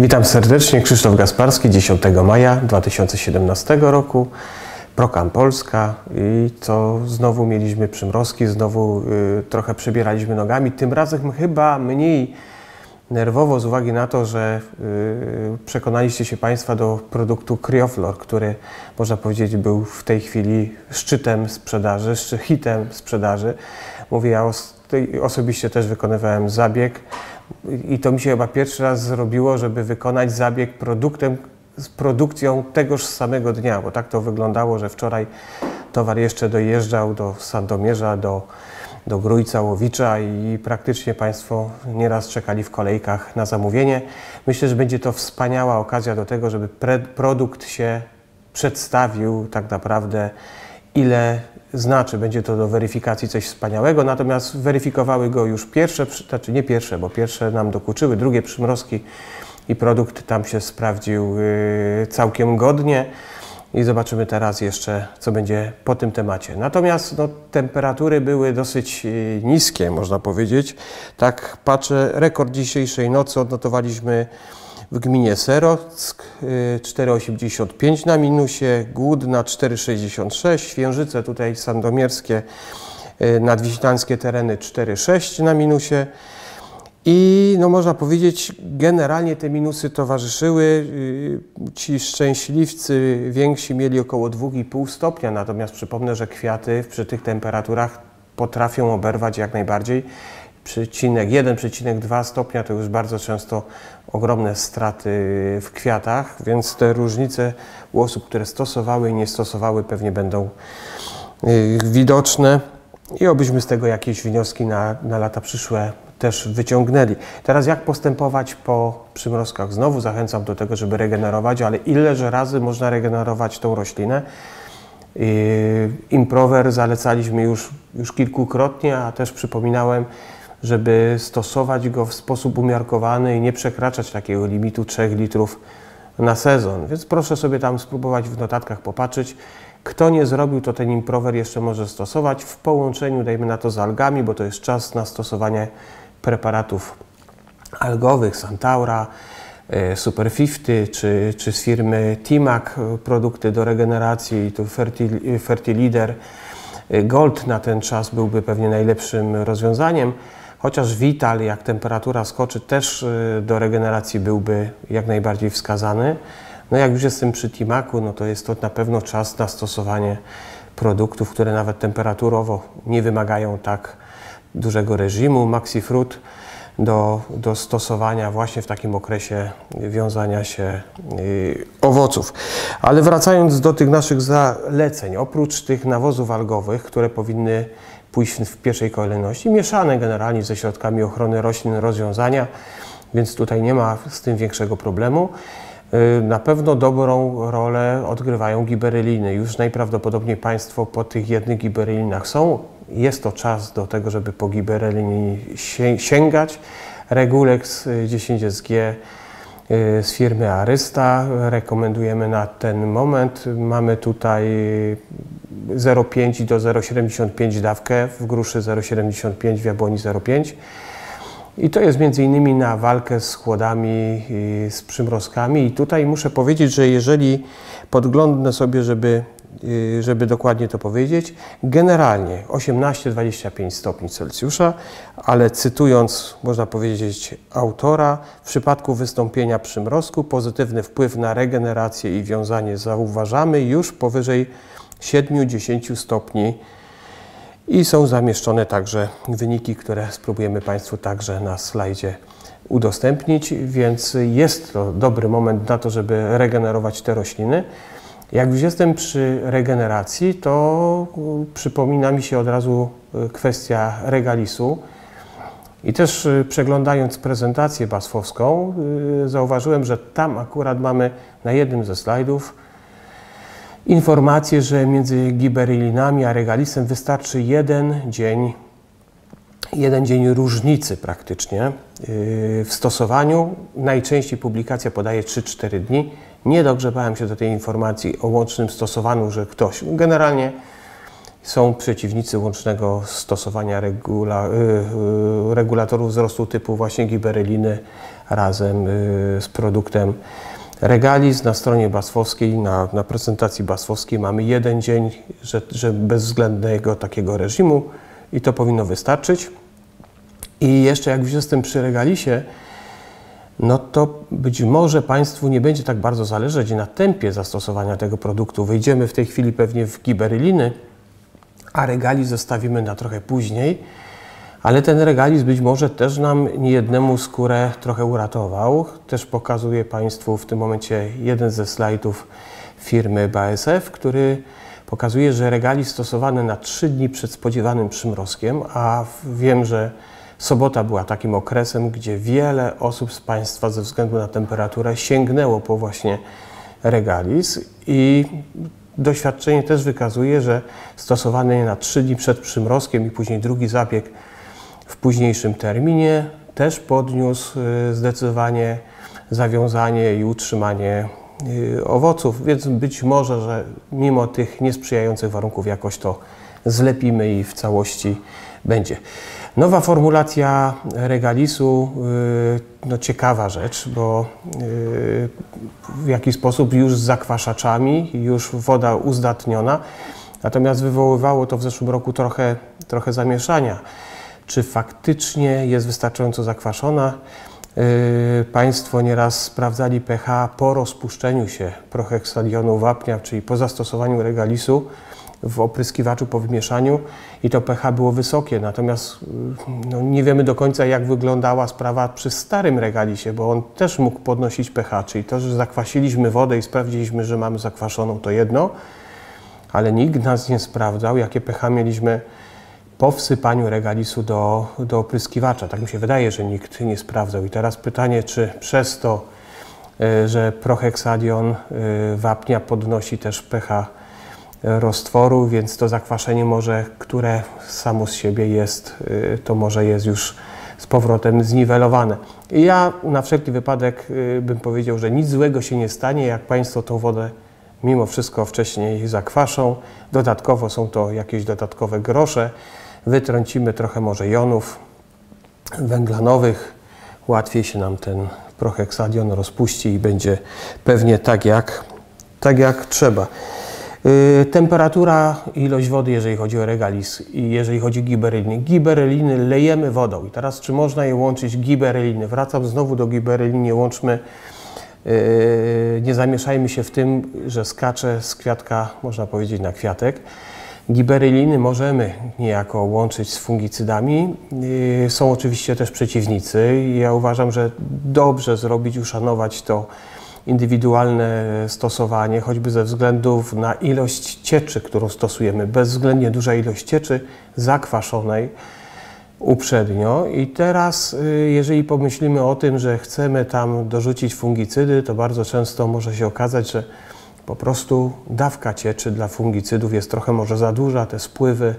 Witam serdecznie, Krzysztof Gasparski, 10 maja 2017 roku, Prokam Polska. I co znowu mieliśmy przymrozki, znowu y, trochę przebieraliśmy nogami, tym razem chyba mniej nerwowo z uwagi na to, że y, przekonaliście się Państwa do produktu Cryoflor, który można powiedzieć był w tej chwili szczytem sprzedaży, hitem sprzedaży. Mówię, ja os osobiście też wykonywałem zabieg i to mi się chyba pierwszy raz zrobiło, żeby wykonać zabieg produktem z produkcją tegoż samego dnia, bo tak to wyglądało, że wczoraj towar jeszcze dojeżdżał do Sandomierza, do, do Grójca, Łowicza i praktycznie Państwo nieraz czekali w kolejkach na zamówienie. Myślę, że będzie to wspaniała okazja do tego, żeby produkt się przedstawił tak naprawdę ile znaczy, będzie to do weryfikacji coś wspaniałego, natomiast weryfikowały go już pierwsze, znaczy nie pierwsze, bo pierwsze nam dokuczyły, drugie przymrozki i produkt tam się sprawdził y, całkiem godnie i zobaczymy teraz jeszcze, co będzie po tym temacie. Natomiast no, temperatury były dosyć y, niskie, można powiedzieć. Tak patrzę, rekord dzisiejszej nocy odnotowaliśmy w gminie Serock 4,85 y, na minusie, Głódna 4,66, Świężyce tutaj sandomierskie, y, nadwiślańskie tereny 4,6 na minusie. I no można powiedzieć, generalnie te minusy towarzyszyły. Y, ci szczęśliwcy więksi mieli około 2,5 stopnia, natomiast przypomnę, że kwiaty przy tych temperaturach potrafią oberwać jak najbardziej przecinek 1,2 stopnia to już bardzo często ogromne straty w kwiatach, więc te różnice u osób, które stosowały i nie stosowały pewnie będą y, widoczne i obyśmy z tego jakieś wnioski na, na lata przyszłe też wyciągnęli. Teraz jak postępować po przymrozkach? Znowu zachęcam do tego, żeby regenerować, ale ileż razy można regenerować tą roślinę? Y, Improver zalecaliśmy już, już kilkukrotnie, a też przypominałem, żeby stosować go w sposób umiarkowany i nie przekraczać takiego limitu 3 litrów na sezon. Więc proszę sobie tam spróbować w notatkach popatrzeć. Kto nie zrobił, to ten improver jeszcze może stosować w połączeniu, dajmy na to z algami, bo to jest czas na stosowanie preparatów algowych, Santaura, e, Super 50 czy, czy z firmy Timac e, produkty do regeneracji tu Fertil, Fertilider Gold na ten czas byłby pewnie najlepszym rozwiązaniem. Chociaż Vital, jak temperatura skoczy, też y, do regeneracji byłby jak najbardziej wskazany. No jak już jestem przy Timaku, no to jest to na pewno czas na stosowanie produktów, które nawet temperaturowo nie wymagają tak dużego reżimu. Maxifruit do, do stosowania właśnie w takim okresie wiązania się yy, owoców. Ale wracając do tych naszych zaleceń, oprócz tych nawozów algowych, które powinny pójść w pierwszej kolejności. Mieszane generalnie ze środkami ochrony roślin rozwiązania, więc tutaj nie ma z tym większego problemu. Y, na pewno dobrą rolę odgrywają gibereliny. Już najprawdopodobniej Państwo po tych jednych giberelinach są. Jest to czas do tego, żeby po giberelinie sięgać. Regulex 10SG y, y, z firmy Arysta rekomendujemy na ten moment. Mamy tutaj 0,5 do 0,75 dawkę, w gruszy 0,75, w jabłoni 0,5. I to jest między innymi na walkę z chłodami, z przymrozkami. I tutaj muszę powiedzieć, że jeżeli podglądnę sobie, żeby, y, żeby dokładnie to powiedzieć, generalnie 18-25 stopni Celsjusza, ale cytując, można powiedzieć, autora, w przypadku wystąpienia przymrozku pozytywny wpływ na regenerację i wiązanie zauważamy już powyżej 7-10 stopni i są zamieszczone także wyniki, które spróbujemy Państwu także na slajdzie udostępnić, więc jest to dobry moment na to, żeby regenerować te rośliny. Jak już jestem przy regeneracji, to przypomina mi się od razu y, kwestia regalisu. I też y, przeglądając prezentację basfowską, y, zauważyłem, że tam akurat mamy na jednym ze slajdów informację, że między giberylinami a regalisem wystarczy jeden dzień, jeden dzień różnicy praktycznie w stosowaniu. Najczęściej publikacja podaje 3-4 dni. Nie dogrzebałem się do tej informacji o łącznym stosowaniu, że ktoś generalnie są przeciwnicy łącznego stosowania regula, yy, regulatorów wzrostu typu właśnie giberyliny, razem z produktem Regalis. Na stronie baswowskiej, na, na prezentacji baswowskiej mamy jeden dzień, że, że bezwzględnego takiego reżimu i to powinno wystarczyć. I jeszcze jak już jestem przy Regalisie, no to być może Państwu nie będzie tak bardzo zależeć na tempie zastosowania tego produktu. Wejdziemy w tej chwili pewnie w giberyliny, a regalis zostawimy na trochę później, ale ten regalis być może też nam niejednemu skórę trochę uratował. Też pokazuję Państwu w tym momencie jeden ze slajdów firmy BASF, który pokazuje, że regalis stosowany na 3 dni przed spodziewanym przymrozkiem, a wiem, że Sobota była takim okresem, gdzie wiele osób z Państwa ze względu na temperaturę sięgnęło po właśnie regalis i doświadczenie też wykazuje, że stosowany na 3 dni przed przymrozkiem i później drugi zabieg w późniejszym terminie też podniósł y, zdecydowanie zawiązanie i utrzymanie y, owoców, więc być może, że mimo tych niesprzyjających warunków jakoś to zlepimy i w całości będzie. Nowa formulacja regalisu, y, no ciekawa rzecz, bo y, w jakiś sposób już z zakwaszaczami, już woda uzdatniona, natomiast wywoływało to w zeszłym roku trochę, trochę zamieszania. Czy faktycznie jest wystarczająco zakwaszona? Y, państwo nieraz sprawdzali pH po rozpuszczeniu się proheksalionu wapnia, czyli po zastosowaniu regalisu w opryskiwaczu po wymieszaniu i to pH było wysokie, natomiast no, nie wiemy do końca jak wyglądała sprawa przy starym regalisie, bo on też mógł podnosić pH, czyli to, że zakwasiliśmy wodę i sprawdziliśmy, że mamy zakwaszoną to jedno, ale nikt nas nie sprawdzał, jakie pH mieliśmy po wsypaniu regalisu do, do opryskiwacza. Tak mi się wydaje, że nikt nie sprawdzał. I teraz pytanie, czy przez to, e, że proheksadion e, wapnia podnosi też pH roztworu, więc to zakwaszenie może, które samo z siebie jest, y, to może jest już z powrotem zniwelowane. Ja na wszelki wypadek y, bym powiedział, że nic złego się nie stanie, jak Państwo tą wodę mimo wszystko wcześniej zakwaszą. Dodatkowo są to jakieś dodatkowe grosze. Wytrącimy trochę może jonów węglanowych. Łatwiej się nam ten proheksadion rozpuści i będzie pewnie tak jak, tak jak trzeba. Y, temperatura, ilość wody, jeżeli chodzi o regalis i jeżeli chodzi o giberyliny. Giberyliny lejemy wodą. I teraz, czy można je łączyć giberyliny? Wracam znowu do giberyliny, łączmy. Y, nie zamieszajmy się w tym, że skacze z kwiatka, można powiedzieć, na kwiatek. Giberyliny możemy niejako łączyć z fungicydami. Y, są oczywiście też przeciwnicy. Ja uważam, że dobrze zrobić, uszanować to indywidualne stosowanie, choćby ze względów na ilość cieczy, którą stosujemy. Bezwzględnie duża ilość cieczy zakwaszonej uprzednio. I teraz, y, jeżeli pomyślimy o tym, że chcemy tam dorzucić fungicydy, to bardzo często może się okazać, że po prostu dawka cieczy dla fungicydów jest trochę może za duża, te spływy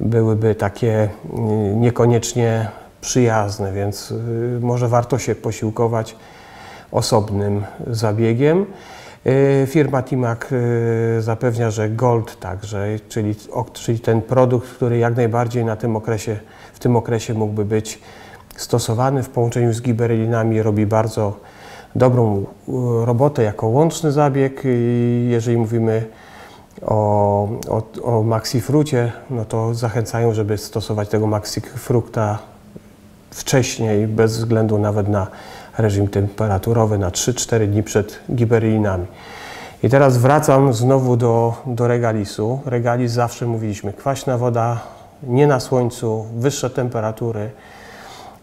byłyby takie y, niekoniecznie przyjazne, więc y, może warto się posiłkować osobnym zabiegiem. Y, firma Timac y, zapewnia, że Gold także, czyli, czyli ten produkt, który jak najbardziej na tym okresie, w tym okresie mógłby być stosowany w połączeniu z giberylinami, robi bardzo dobrą robotę jako łączny zabieg. Jeżeli mówimy o, o, o maxifrucie, no to zachęcają, żeby stosować tego maxifruta wcześniej, bez względu nawet na reżim temperaturowy na 3-4 dni przed giberylinami. I teraz wracam znowu do, do regalisu. Regalis zawsze mówiliśmy, kwaśna woda, nie na słońcu, wyższe temperatury.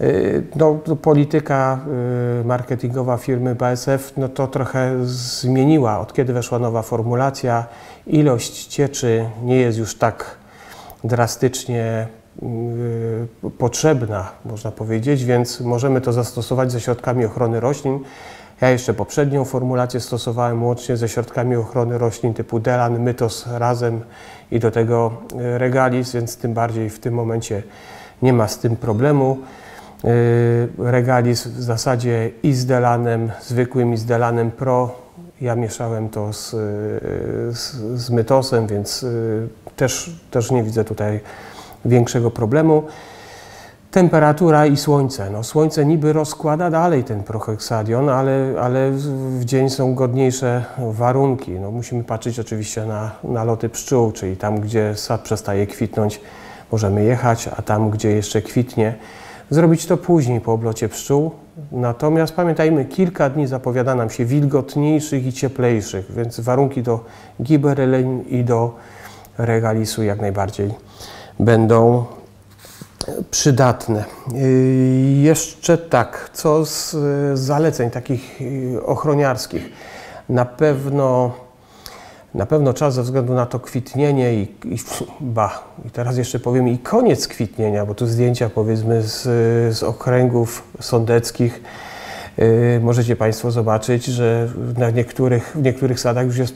Y, no, polityka y, marketingowa firmy BASF no to trochę zmieniła, od kiedy weszła nowa formulacja. Ilość cieczy nie jest już tak drastycznie potrzebna, można powiedzieć, więc możemy to zastosować ze środkami ochrony roślin. Ja jeszcze poprzednią formulację stosowałem łącznie ze środkami ochrony roślin typu Delan, Mytos razem i do tego y, Regalis, więc tym bardziej w tym momencie nie ma z tym problemu. Y, Regalis w zasadzie i z Delanem, zwykłym i z Delanem Pro. Ja mieszałem to z, z, z Mytosem, więc też, też nie widzę tutaj większego problemu. Temperatura i słońce. No, słońce niby rozkłada dalej ten proheksadion, ale, ale w dzień są godniejsze warunki. No, musimy patrzeć oczywiście na, na loty pszczół, czyli tam, gdzie sad przestaje kwitnąć, możemy jechać, a tam, gdzie jeszcze kwitnie, zrobić to później po oblocie pszczół. Natomiast pamiętajmy, kilka dni zapowiada nam się wilgotniejszych i cieplejszych, więc warunki do giberelin i do regalisu jak najbardziej będą przydatne. Jeszcze tak, co z zaleceń takich yy, ochroniarskich. Na pewno, na pewno czas ze względu na to kwitnienie i, i ba, i teraz jeszcze powiem i koniec kwitnienia, bo tu zdjęcia powiedzmy z, z okręgów sądeckich. Yy, możecie Państwo zobaczyć, że na niektórych, w niektórych sadach już jest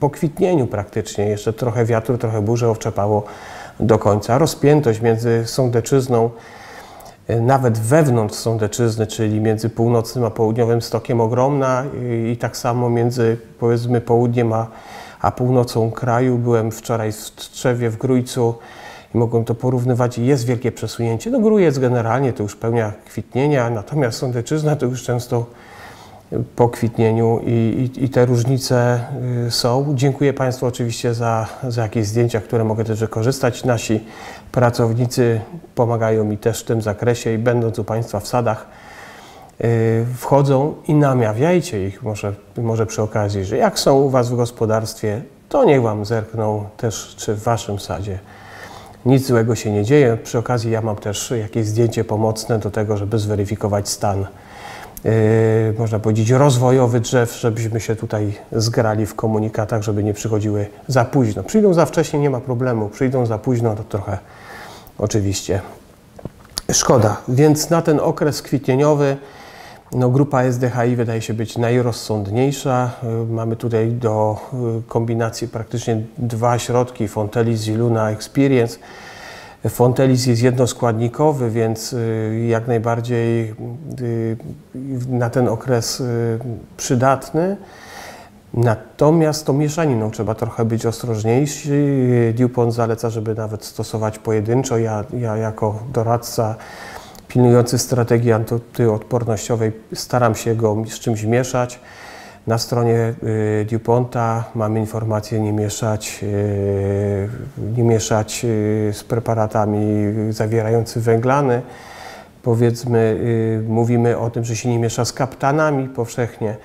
po kwitnieniu praktycznie. Jeszcze trochę wiatru, trochę burzy owczepało do końca. Rozpiętość między sądeczyzną, e, nawet wewnątrz sądeczyzny, czyli między północnym a południowym stokiem ogromna i tak samo między powiedzmy południem a, a północą kraju. Byłem wczoraj w Tczewie, w Grójcu i mogłem to porównywać. Jest wielkie przesunięcie. No Grójec generalnie to już pełnia kwitnienia, natomiast sądeczyzna to już często po kwitnieniu i, i, i, te różnice y, są. Dziękuję Państwu oczywiście za, za jakieś zdjęcia, które mogę też wykorzystać. Nasi pracownicy pomagają mi też w tym zakresie i będąc u Państwa w sadach y, wchodzą i namawiajcie ich może, może przy okazji, że jak są u Was w gospodarstwie, to niech Wam zerkną też, czy w Waszym sadzie nic złego się nie dzieje. Przy okazji ja mam też jakieś zdjęcie pomocne do tego, żeby zweryfikować stan można powiedzieć, rozwojowy drzew, żebyśmy się tutaj zgrali w komunikatach, żeby nie przychodziły za późno. Przyjdą za wcześnie, nie ma problemu. Przyjdą za późno, to trochę oczywiście szkoda. Więc na ten okres kwitnieniowy no, grupa SDHI wydaje się być najrozsądniejsza. Yy, mamy tutaj do yy, kombinacji praktycznie dwa środki, Fontelis i Luna Experience. Fontelis jest jednoskładnikowy, więc y, jak najbardziej y, na ten okres y, przydatny. Natomiast to mieszaniną trzeba trochę być ostrożniejszy. DuPont zaleca, żeby nawet stosować pojedynczo. Ja, ja jako doradca pilnujący strategii antyodpornościowej staram się go z czymś mieszać. Na stronie y, DuPonta mamy informację nie mieszać, y, nie mieszać y, z preparatami zawierającymi węglany. Powiedzmy, mówimy o tym, że się nie miesza z kaptanami powszechnie.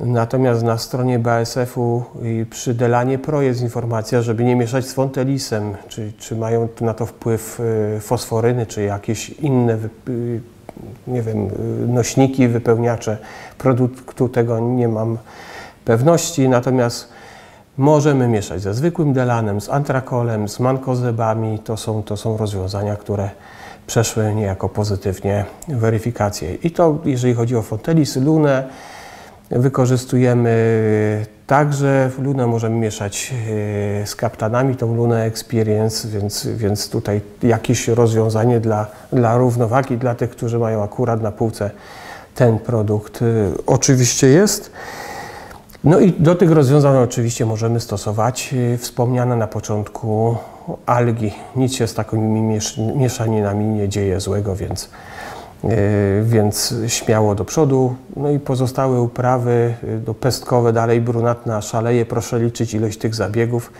Natomiast na stronie BASF-u przy Delanie Pro jest informacja, żeby nie mieszać z fontelisem, czy, czy mają na to wpływ fosforyny, czy jakieś inne nie wiem, nośniki, wypełniacze produktu, tego nie mam pewności, natomiast możemy mieszać ze zwykłym delanem, z antrakolem, z mankozebami. To są, to są rozwiązania, które przeszły niejako pozytywnie weryfikację. I to, jeżeli chodzi o Fontelis, Lunę, wykorzystujemy Także lunę możemy mieszać e, z kaptanami, tą lunę Experience, więc, więc tutaj jakieś rozwiązanie dla, dla równowagi, dla tych, którzy mają akurat na półce ten produkt e, oczywiście jest. No i do tych rozwiązań oczywiście możemy stosować e, wspomniane na początku algi. Nic się z takimi mieszaninami nie dzieje złego, więc więc śmiało do przodu. No i pozostałe uprawy no pestkowe, dalej brunatna szaleje. Proszę liczyć ilość tych zabiegów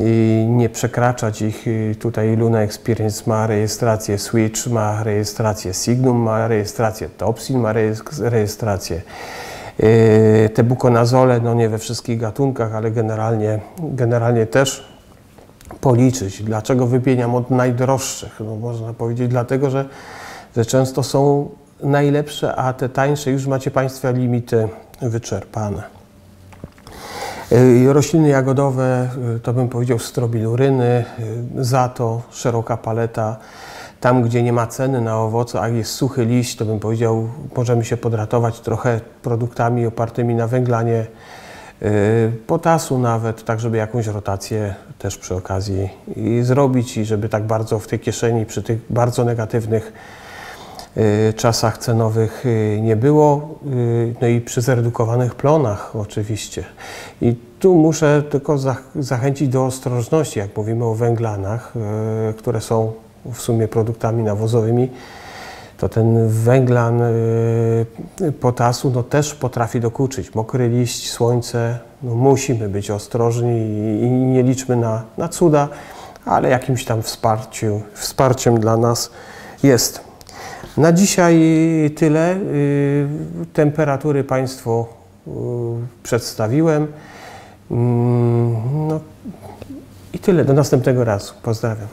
i nie przekraczać ich. Tutaj Luna Experience ma rejestrację Switch, ma rejestrację Signum, ma rejestrację Topsin, ma rejestrację e, te bukonazole, no nie we wszystkich gatunkach, ale generalnie, generalnie też policzyć. Dlaczego wypieniam od najdroższych? No można powiedzieć dlatego, że że często są najlepsze, a te tańsze już macie Państwa limity wyczerpane. Y, rośliny jagodowe, y, to bym powiedział strobiluryny, y, za to szeroka paleta. Tam, gdzie nie ma ceny na owoce, a jest suchy liść, to bym powiedział, możemy się podratować trochę produktami opartymi na węglanie, potasu nawet, tak żeby jakąś rotację też przy okazji zrobić i żeby tak bardzo w tej kieszeni przy tych bardzo negatywnych czasach cenowych y, nie było, y, no i przy zredukowanych plonach oczywiście. I tu muszę tylko zachęcić do ostrożności, jak mówimy o węglanach, które są w sumie produktami nawozowymi, to ten węglan y, potasu no, też potrafi dokuczyć. Mokry liść, słońce, no, musimy być ostrożni i nie liczmy na, na cuda, ale jakimś tam wsparciu, wsparciem dla nas jest. Na dzisiaj tyle. Y, Temperatury Państwu y, przedstawiłem. Mm, No i tyle. Do następnego razu. Pozdrawiam.